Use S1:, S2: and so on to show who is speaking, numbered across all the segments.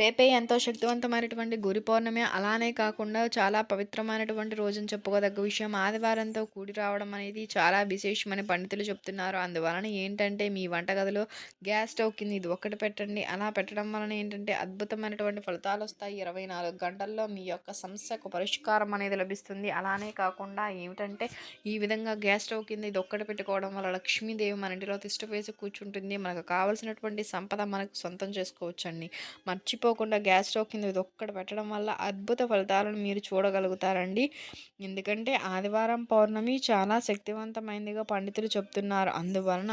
S1: రేపే ఎంతో శక్తివంతమైనటువంటి గురి పౌర్ణమి. అలానే కాకుండా చాలా పవిత్రమైనటువంటి రోజుని చెప్పుకోదగ్గ విషయం ఆదివారంతో కూడి రావడం అనేది చాలా విశేషమని పండితులు చెప్తున్నారు. అందువలన ఏంటంటే మీ వంటగదిలో గ్యాస్ స్టవ్ కింద ఇది ఒక్కటి పెట్టండి. అలా పెట్టడం వలన ఏంటంటే అద్భుతమైనటువంటి ఫలితాలు వస్తాయి. ఇరవై నాలుగు గంటల్లో మీ యొక్క సమస్యకు పరిష్కారం అనేది లభిస్తుంది. అలానే కాకుండా ఏమిటంటే ఈ విధంగా గ్యాస్ స్టవ్ కింద ఇది ఒక్కటి పెట్టుకోవడం వల్ల లక్ష్మీదేవి మన ఇంటిలో తిష్ట వేసి కూర్చుంటుంది. మనకు కావాల్సినటువంటి సంపద మనకు సొంతం చేసుకోవచ్చండి. మర్చిపో మర్చిపోకుండా గ్యాస్ స్టవ్ కింద ఇది ఒక్కటి పెట్టడం వల్ల అద్భుత ఫలితాలను మీరు చూడగలుగుతారండి. ఎందుకంటే ఆదివారం పౌర్ణమి చాలా శక్తివంతమైనదిగా పండితులు చెప్తున్నారు. అందువలన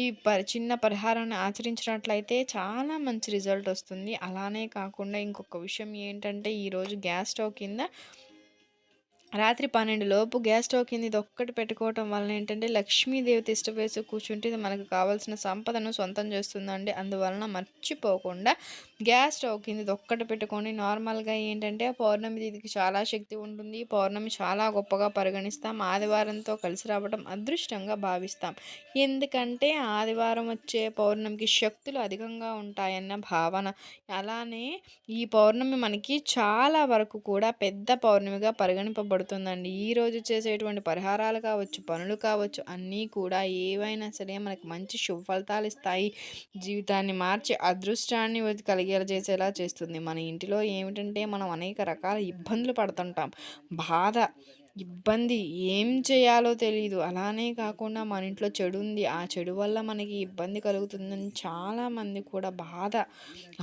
S1: ఈ పరి చిన్న పరిహారాన్ని ఆచరించినట్లయితే చాలా మంచి రిజల్ట్ వస్తుంది. అలానే కాకుండా ఇంకొక విషయం ఏంటంటే ఈరోజు గ్యాస్ స్టవ్ కింద రాత్రి పన్నెండు లోపు గ్యాస్ స్టవ్ కింద ఇది ఒక్కటి పెట్టుకోవటం వలన ఏంటంటే లక్ష్మీదేవి తిష్ట వేసి కూర్చుంటే ఇది మనకు కావాల్సిన సంపదను సొంతం చేస్తుందండి. అందువలన మర్చిపోకుండా గ్యాస్ స్టవ్ కింద ఇది ఒక్కటి పెట్టుకొని నార్మల్గా ఏంటంటే పౌర్ణమి తిథికి చాలా శక్తి ఉంటుంది. పౌర్ణమి చాలా గొప్పగా పరిగణిస్తాం. ఆదివారంతో కలిసి రావడం అదృష్టంగా భావిస్తాం. ఎందుకంటే ఆదివారం వచ్చే పౌర్ణమికి శక్తులు అధికంగా ఉంటాయన్న భావన. అలానే ఈ పౌర్ణమి మనకి చాలా వరకు కూడా పెద్ద పౌర్ణమిగా పరిగణింపబడుతుంది. పడుతుందండి. ఈరోజు చేసేటువంటి పరిహారాలు కావచ్చు పనులు కావచ్చు అన్నీ కూడా ఏవైనా సరే మనకు మంచి శుభ ఫలితాలు ఇస్తాయి. జీవితాన్ని మార్చి అదృష్టాన్ని కలిగేలా చేసేలా చేస్తుంది. మన ఇంటిలో ఏమిటంటే మనం అనేక రకాల ఇబ్బందులు పడుతుంటాం. బాధ ఇబ్బంది ఏం చేయాలో తెలియదు అలానే కాకుండా మన ఇంట్లో చెడు ఉంది ఆ చెడు వల్ల మనకి ఇబ్బంది కలుగుతుందని చాలామంది కూడా బాధ.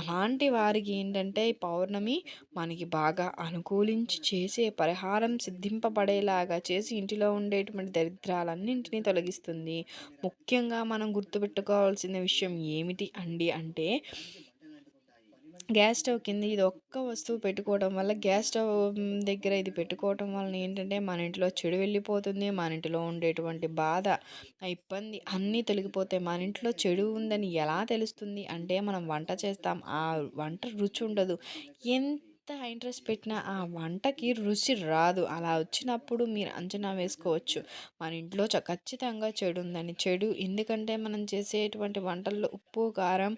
S1: అలాంటి వారికి ఏంటంటే పౌర్ణమి మనకి బాగా అనుకూలించి చేసే పరిహారం సిద్ధింపబడేలాగా చేసి ఇంటిలో ఉండేటువంటి దరిద్రాలన్నింటినీ తొలగిస్తుంది. ముఖ్యంగా మనం గుర్తుపెట్టుకోవాల్సిన విషయం ఏమిటి అండి అంటే గ్యాస్ స్టవ్ కింద ఇది ఒక్క వస్తువు పెట్టుకోవడం వల్ల గ్యాస్ స్టవ్ దగ్గర ఇది పెట్టుకోవటం వలన ఏంటంటే మన ఇంట్లో చెడు వెళ్ళిపోతుంది మన ఇంట్లో ఉండేటువంటి బాధ ఇబ్బంది అన్నీ తొలగిపోతాయి. మన ఇంట్లో చెడు ఉందని ఎలా తెలుస్తుంది? అంటే మనం వంట చేస్తాం ఆ వంట రుచి ఉండదు. ఎంత ఎంత ఇంట్రెస్ట్ పెట్టినా ఆ వంటకి రుచి రాదు. అలా వచ్చినప్పుడు మీరు అంచనా వేసుకోవచ్చు. మన ఇంట్లో ఖచ్చితంగా చెడు ఉందని. చెడు ఎందుకంటే మనం చేసేటువంటి వంటల్లో ఉప్పు కారం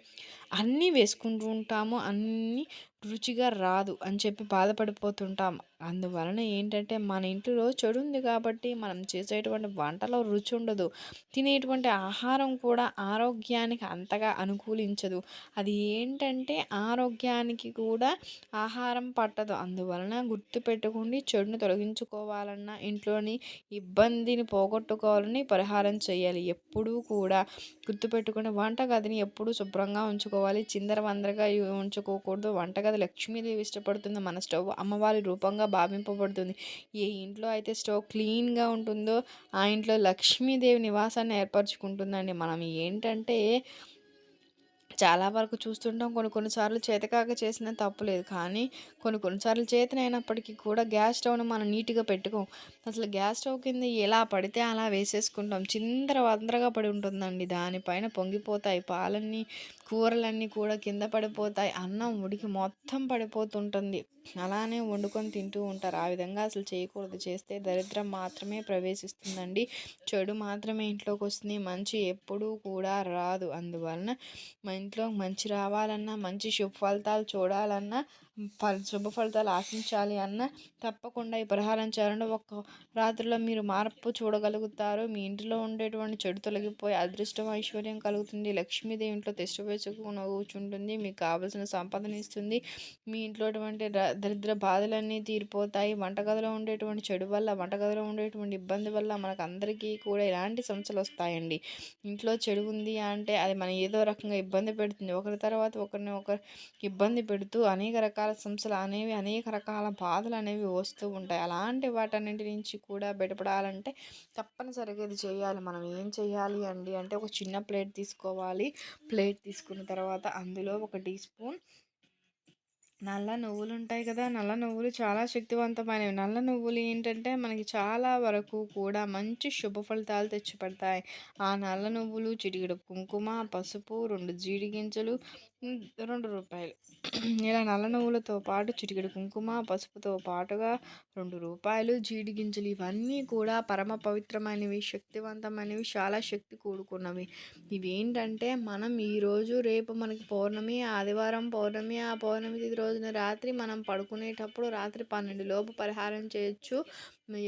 S1: అన్నీ వేసుకుంటూ ఉంటాము. అన్నీ రుచిగా రాదు అని చెప్పి బాధపడిపోతుంటాం అందువలన ఏంటంటే మన ఇంట్లో చెడు ఉంది కాబట్టి మనం చేసేటువంటి వంటలో రుచి ఉండదు. తినేటువంటి ఆహారం కూడా ఆరోగ్యానికి అంతగా అనుకూలించదు. అది ఏంటంటే ఆరోగ్యానికి కూడా ఆహారం పట్టదు. అందువలన గుర్తుపెట్టుకోండి చెడును తొలగించుకోవాలన్నా ఇంట్లోని ఇబ్బందిని పోగొట్టుకోవాలని పరిహారం చేయాలి. ఎప్పుడూ కూడా గుర్తుపెట్టుకుని వంటగదిని ఎప్పుడూ శుభ్రంగా ఉంచుకోవాలి. చిందర వందరగా ఉంచుకోకూడదు. వంటగది లక్ష్మీదేవి ఇష్టపడుతుంది. మన స్టవ్ అమ్మవారి రూపంగా భావింపబడుతుంది. ఏ ఇంట్లో అయితే స్టవ్ క్లీన్గా ఉంటుందో ఆ ఇంట్లో లక్ష్మీదేవి నివాసాన్ని ఏర్పరచుకుంటుందండి. మనం ఏంటంటే చాలా వరకు చూస్తుంటాం కొన్ని కొన్నిసార్లు చేతకాక చేసిన తప్పులేదు కానీ కొన్ని కొన్నిసార్లు చేతనైనప్పటికీ కూడా గ్యాస్ స్టవ్ను మనం నీట్గా పెట్టుకోం. అసలు గ్యాస్ స్టవ్ కింద ఎలా పడితే అలా వేసేసుకుంటాం. చిందర వందరగా పడి ఉంటుందండి. దానిపైన పొంగిపోతాయి పాలన్నీ కూరలన్నీ కూడా కింద పడిపోతాయి. అన్నం ఉడికి మొత్తం పడిపోతుంటుంది. అలానే వండుకొని తింటూ ఉంటారు. ఆ విధంగా అసలు చేయకూడదు. చేస్తే దరిద్రం మాత్రమే ప్రవేశిస్తుందండి. చెడు మాత్రమే ఇంట్లోకి వస్తుంది. మంచి ఎప్పుడూ కూడా రాదు. అందువలన మా ఇంట్లో మంచి రావాలన్నా మంచి శుభ ఫలితాలు చూడాలన్నా ఫల శుభ ఫలితాలు ఆశించాలి అన్న తప్పకుండా ఈ పరిహారం చేయాలంటే ఒక రాత్రిలో మీరు మార్పు చూడగలుగుతారు. మీ ఇంటిలో ఉండేటువంటి చెడు తొలగిపోయి అదృష్టం ఐశ్వర్యం కలుగుతుంది. లక్ష్మీదేవి ఇంట్లో తెష్ట వేసుకుని కూర్చుంటుంది. మీకు కావలసిన సంపాదన ఇస్తుంది. మీ ఇంట్లో దరిద్ర బాధలన్నీ తీరిపోతాయి. వంటగదిలో ఉండేటువంటి చెడు వల్ల వంటగదిలో ఉండేటువంటి ఇబ్బంది వల్ల మనకు అందరికీ కూడా ఎలాంటి సమస్యలు వస్తాయండి. ఇంట్లో చెడు ఉంది అంటే అది మనం ఏదో రకంగా ఇబ్బంది పెడుతుంది. ఒకరి తర్వాత ఒకరిని ఒకరు ఇబ్బంది పెడుతూ అనేక రకాల రకాల సమస్యలు అనేవి అనేక రకాల బాధలు అనేవి వస్తూ ఉంటాయి. అలాంటి వాటన్నింటి నుంచి కూడా బయటపడాలంటే తప్పనిసరిగా ఇది చేయాలి. మనం ఏం చేయాలి అండి అంటే ఒక చిన్న ప్లేట్ తీసుకోవాలి. ప్లేట్ తీసుకున్న తర్వాత అందులో ఒక టీ స్పూన్ నల్ల నువ్వులు ఉంటాయి కదా! నల్ల నువ్వులు చాలా శక్తివంతమైనవి. నల్ల నువ్వులు ఏంటంటే మనకి చాలా వరకు కూడా మంచి శుభ ఫలితాలు తెచ్చిపెడతాయి. ఆ నల్ల నువ్వులు చిటికెడు కుంకుమ పసుపు రెండు జీడి గింజలు రెండు రూపాయలు ఇలా నల్ల నువ్వులతో పాటు చిటికెడు కుంకుమ, పసుపుతో పాటుగా రెండు రూపాయలు జీడి గింజలు ఇవన్నీ కూడా పరమ పవిత్రమైనవి, శక్తివంతమైనవి, చాలా శక్తి కూడుకున్నవి. ఇవేంటంటే మనం ఈరోజు రేపు మనకి పౌర్ణమి, ఆదివారం పౌర్ణమి, ఆ పౌర్ణమి తిథి రోజున రాత్రి మనం పడుకునేటప్పుడు రాత్రి 12 లోపు పరిహారం చేయొచ్చు.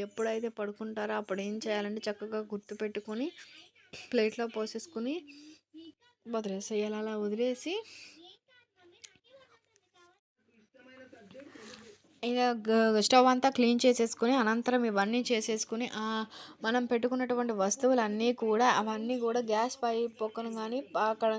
S1: ఎప్పుడైతే పడుకుంటారో అప్పుడు ఏం చేయాలంటే చక్కగా గుర్తుపెట్టుకొని ప్లేట్‌లో పోసేసుకొని వదిలేసేయాలి. అలా వదిలేసి ఇక గ స్టవ్ అంతా క్లీన్ చేసేసుకొని అనంతరం ఇవన్నీ చేసేసుకొని మనం పెట్టుకున్నటువంటి వస్తువులన్నీ కూడా అవన్నీ కూడా గ్యాస్ పై పొక్కను కానీ అక్కడ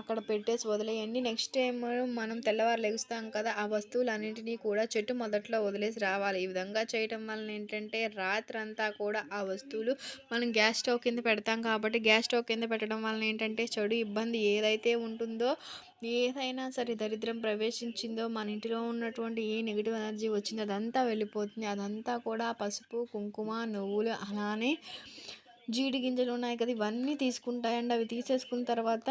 S1: అక్కడ పెట్టేసి వదిలేయండి. నెక్స్ట్ టైం మనం తెల్లవారు లెగుస్తాం కదా ఆ వస్తువులన్నింటినీ కూడా చెట్టు మొదట్లో వదిలేసి రావాలి. ఈ విధంగా చేయటం వలన ఏంటంటే రాత్రంతా కూడా ఆ వస్తువులు మనం గ్యాస్ స్టవ్ కింద పెడతాం కాబట్టి గ్యాస్ స్టవ్ కింద పెట్టడం వలన ఏంటంటే చెడు ఇబ్బంది ఏదైతే ఉంటుందో ఏదైనా సరే దరిద్రం ప్రవేశించిందో మన ఇంటిలో ఉన్నటువంటి ఏ నెగిటివ్ ఎనర్జీ వచ్చిందో అదంతా వెళ్ళిపోతుంది. అదంతా కూడా పసుపు కుంకుమ నువ్వులు అలానే జీడి గింజలు ఉన్నాయి కదా ఇవన్నీ తీసుకుంటాయండి. అవి తీసేసుకున్న తర్వాత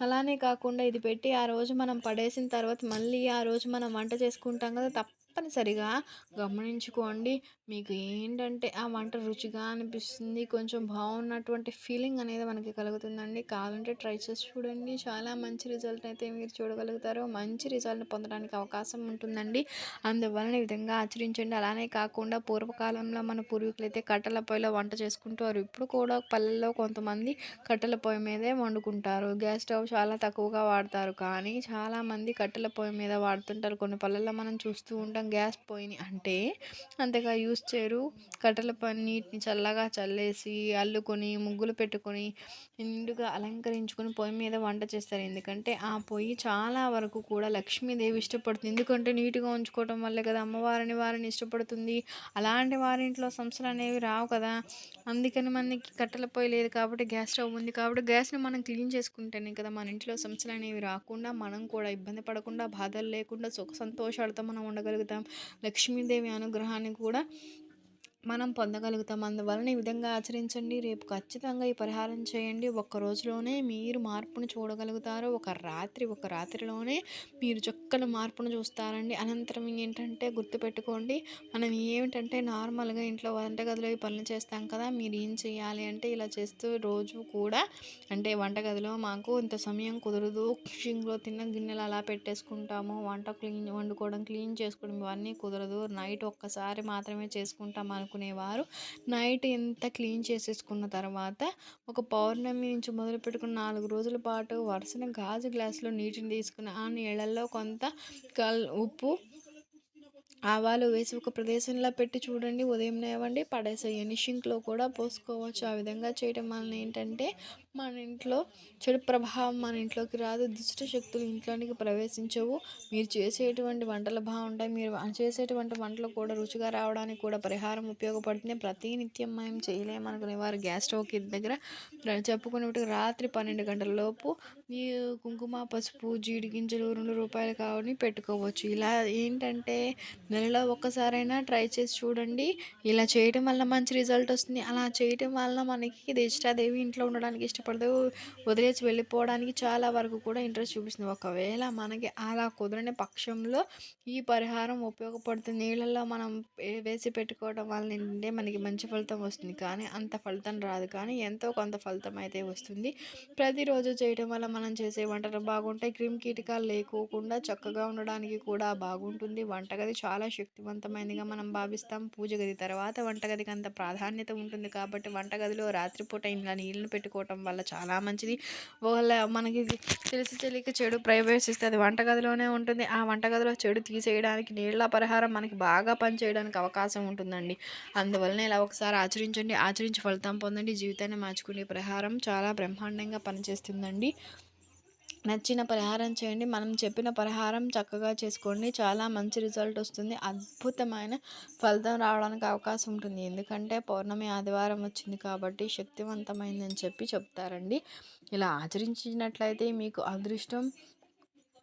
S1: అలానే కాకుండా ఇది పెట్టి ఆ రోజు మనం పడేసిన తర్వాత మళ్ళీ ఆ రోజు మనం వంట చేసుకుంటాం కదా తప్ప తప్పనిసరిగా గమనించుకోండి. మీకు ఏంటంటే ఆ వంట రుచిగా అనిపిస్తుంది. కొంచెం బాగున్నటువంటి ఫీలింగ్ అనేది మనకి కలుగుతుందండి. కావాలంటే ట్రై చేసి చూడండి. చాలా మంచి రిజల్ట్ అయితే మీరు చూడగలుగుతారు. మంచి రిజల్ట్ పొందడానికి అవకాశం ఉంటుందండి. అందువలన ఈ విధంగా ఆచరించండి. అలానే కాకుండా పూర్వకాలంలో మన పూర్వీకులు అయితే కట్టెల పొయ్యిలో వంట చేసుకుంటారు ఇప్పుడు కూడా పల్లెల్లో కొంతమంది కట్టెల పొయ్యి మీదే వండుకుంటారు. గ్యాస్ స్టవ్ చాలా తక్కువగా వాడతారు. కానీ చాలామంది కట్టెల పొయ్యి మీద వాడుతుంటారు. కొన్ని పల్లెల్లో మనం చూస్తూ ఉంటాం గ్యాస్ పొయ్యిని అంటే అంతగా యూస్ చేయరు. కట్టెల పని నీటిని చల్లగా చల్లేసి అల్లుకొని ముగ్గులు పెట్టుకొని నిండుగా అలంకరించుకొని పొయ్యి మీద వంట చేస్తారు. ఎందుకంటే ఆ పొయ్యి చాలా వరకు కూడా లక్ష్మీదేవి ఇష్టపడుతుంది. ఎందుకంటే నీట్గా ఉంచుకోవటం వల్లే కదా అమ్మవారిని వారిని ఇష్టపడుతుంది. అలాంటి వారింట్లో సమస్యలు అనేవి రావు కదా. అందుకని మనకి కట్టెల పొయ్యి లేదు కాబట్టి గ్యాస్ స్టవ్ ఉంది కాబట్టి గ్యాస్ని మనం క్లీన్ చేసుకుంటేనే కదా మన ఇంట్లో సమస్యలు అనేవి రాకుండా మనం కూడా ఇబ్బంది పడకుండా బాధలు లేకుండా సుఖ సంతోషాలతో మనం ఉండగలుగుతాం. లక్ష్మీదేవి అనుగ్రహాన్ని కూడా మనం పొందగలుగుతాం. అందువలన ఈ విధంగా ఆచరించండి. రేపు ఖచ్చితంగా ఈ పరిహారం చేయండి. ఒక్క రోజులోనే మీరు మార్పును చూడగలుగుతారు. ఒక రాత్రి ఒక రాత్రిలోనే మీరు చక్కని మార్పును చూస్తారండి. అనంతరం ఏంటంటే గుర్తుపెట్టుకోండి మనం ఏమిటంటే నార్మల్గా ఇంట్లో వంటగదిలో ఈ పనులు చేస్తాం కదా మీరు ఏం చేయాలి అంటే ఇలా చేస్తూ రోజు కూడా అంటే వంటగదిలో మాకు ఇంత సమయం కుదరదు. సింక్లో తిన్న గిన్నెలు అలా పెట్టేసుకుంటాము. వంట క్లీన్ వండుకోవడం క్లీన్ చేసుకోవడం ఇవన్నీ కుదరదు. నైట్ ఒక్కసారి మాత్రమే చేసుకుంటాం అనుకో చేసుకునేవారు నైట్ ఎంత క్లీన్ చేసేసుకున్న తర్వాత ఒక పౌర్ణమి నుంచి మొదలు పెట్టుకున్న నాలుగు రోజుల పాటు వరుసన గాజు గ్లాసులో నీటిని తీసుకుని ఆ నీళ్ళల్లో కొంత కల్ ఉప్పు ఆవాలు వేసి ఒక ప్రదేశంలో పెట్టి చూడండి ఉదయం లేవండి పడేసేయండి షింక్లో కూడా పోసుకోవచ్చు. ఆ విధంగా చేయడం వలన ఏంటంటే మన ఇంట్లో చెడు ప్రభావం మన ఇంట్లోకి రాదు. దుష్ట శక్తులు ఇంట్లోనికి ప్రవేశించవు. మీరు చేసేటువంటి వంటలు బాగుంటాయి. మీరు చేసేటువంటి వంటలు కూడా రుచిగా రావడానికి కూడా పరిహారం ఉపయోగపడుతుంది. ప్రతి నిత్యం మనం చేయలేమనుకునే వారు గ్యాస్ స్టవ్ దగ్గర చెప్పుకునేటి రాత్రి పన్నెండు గంటల లోపు మీ కుంకుమ పసుపు జీడి గింజలు రెండు రూపాయలు కావని పెట్టుకోవచ్చు. ఇలా ఏంటంటే నెలలో ఒక్కసారైనా ట్రై చేసి చూడండి. ఇలా చేయటం వల్ల మంచి రిజల్ట్ వస్తుంది. అలా చేయటం వల్ల మనకి ఇష్టాదేవి ఇంట్లో ఉండడానికి ఇష్టం ఇష్టపడదు వదిలేసి వెళ్ళిపోవడానికి చాలా వరకు కూడా ఇంట్రెస్ట్ చూపిస్తుంది. ఒకవేళ మనకి అలా కుదరని పక్షంలో ఈ పరిహారం ఉపయోగపడుతుంది నీళ్ళల్లో మనం వేసి పెట్టుకోవడం వల్ల ఏంటంటే మనకి మంచి ఫలితం వస్తుంది. కానీ అంత ఫలితం రాదు. కానీ ఎంతో కొంత ఫలితం అయితే వస్తుంది. ప్రతిరోజు చేయడం వల్ల మనం చేసే వంటలు బాగుంటాయి. క్రిమి కీటకాలు లేకోకుండా చక్కగా ఉండడానికి కూడా బాగుంటుంది. వంటగది చాలా శక్తివంతమైనదిగా మనం భావిస్తాం. పూజ గది తర్వాత వంటగదికి అంత ప్రాధాన్యత ఉంటుంది. కాబట్టి వంటగదిలో రాత్రిపూట ఇలా నీళ్ళని పెట్టుకోవటం వల్ల చాలా మంచిది. వాళ్ళ మనకి తెలిసి తెలియక చెడు ప్రవేశిస్తుంది వంటగదిలోనే ఉంటుంది. ఆ వంటగదిలో చెడు తీసేయడానికి నీళ్ళ పరిహారం మనకి బాగా పనిచేయడానికి అవకాశం ఉంటుందండి. అందువలన ఇలా ఒకసారి ఆచరించండి. ఆచరించి ఫలితం పొందండి. జీవితాన్ని మార్చుకునే పరిహారం చాలా బ్రహ్మాండంగా పనిచేస్తుందండి. నచ్చిన పరిహారం చేయండి. మనం చెప్పిన పరిహారం చక్కగా చేసుకోండి. చాలా మంచి రిజల్ట్ వస్తుంది. అద్భుతమైన ఫలితం రావడానికి అవకాశం ఉంటుంది. ఎందుకంటే పౌర్ణమి ఆదివారం వచ్చింది కాబట్టి శక్తివంతమైందని చెప్పి చెప్తారండి. ఇలా ఆచరించినట్లయితే మీకు అదృష్టం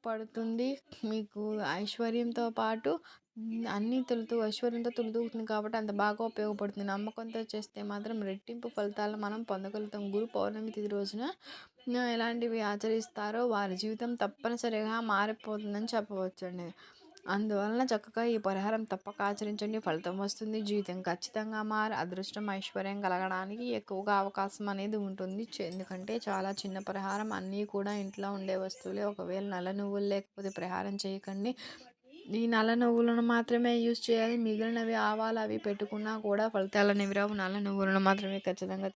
S1: పడుతుంది మీకు ఐశ్వర్యంతో పాటు అన్నీ తొలుతూ ఐశ్వర్యంతో తొలితూగుతుంది కాబట్టి అంత బాగా ఉపయోగపడుతుంది. నమ్మకంతో చేస్తే మాత్రం రెట్టింపు ఫలితాలను మనం పొందగలుగుతాం. గురు పౌర్ణమి తిథి రోజున ఎలాంటివి ఆచరిస్తారో వారి జీవితం తప్పనిసరిగా మారిపోతుందని చెప్పవచ్చండి. అందువలన చక్కగా ఈ పరిహారం తప్పక ఆచరించండి. ఫలితం వస్తుంది. జీవితం ఖచ్చితంగా మారి అదృష్టం, ఐశ్వర్యం కలగడానికి ఎక్కువగా అవకాశం అనేది ఉంటుంది. ఎందుకంటే చాలా చిన్న పరిహారం. అన్నీ కూడా ఇంట్లో ఉండే వస్తువులే. ఒకవేళ నల్ల నువ్వులు లేకపోతే పరిహారం చేయకండి. ఈ నల్ల నువ్వులను మాత్రమే యూజ్ చేయాలి. మిగిలినవి ఆవాలు అవి పెట్టుకున్నా కూడా ఫలితాలనేవి రావు. నల్ల నువ్వులను మాత్రమే ఖచ్చితంగా